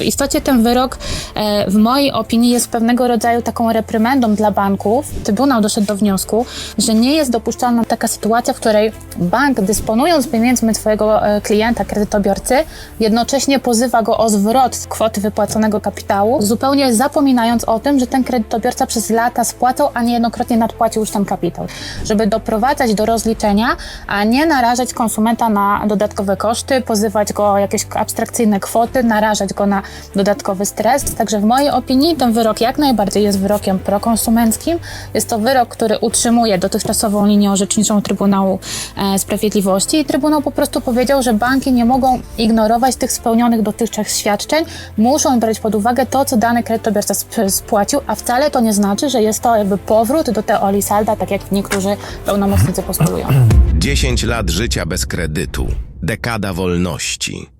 W istocie ten wyrok e, w mojej opinii jest pewnego rodzaju taką reprymendą dla banków. Trybunał doszedł do wniosku, że nie jest dopuszczalna taka sytuacja, w której bank dysponując pieniędzmi swojego e, klienta, kredytobiorcy, jednocześnie pozywa go o zwrot kwoty wypłaconego kapitału, zupełnie zapominając o tym, że ten kredytobiorca przez lata spłacał, a niejednokrotnie nadpłacił już ten kapitał. Żeby doprowadzać do rozliczenia, a nie narażać konsumenta na dodatkowe koszty, pozywać go o jakieś abstrakcyjne kwoty, narażać go na dodatkowy stres. Także w mojej opinii ten wyrok jak najbardziej jest wyrokiem prokonsumenckim. Jest to wyrok, który utrzymuje dotychczasową linię orzeczniczą Trybunału e, Sprawiedliwości i Trybunał po prostu powiedział, że banki nie mogą ignorować tych spełnionych dotychczas świadczeń, muszą brać pod uwagę to, co dany kredytobiorca sp- spłacił, a wcale to nie znaczy, że jest to jakby powrót do teorii salda, tak jak niektórzy pełnomocnicy postulują. 10 lat życia bez kredytu. Dekada wolności.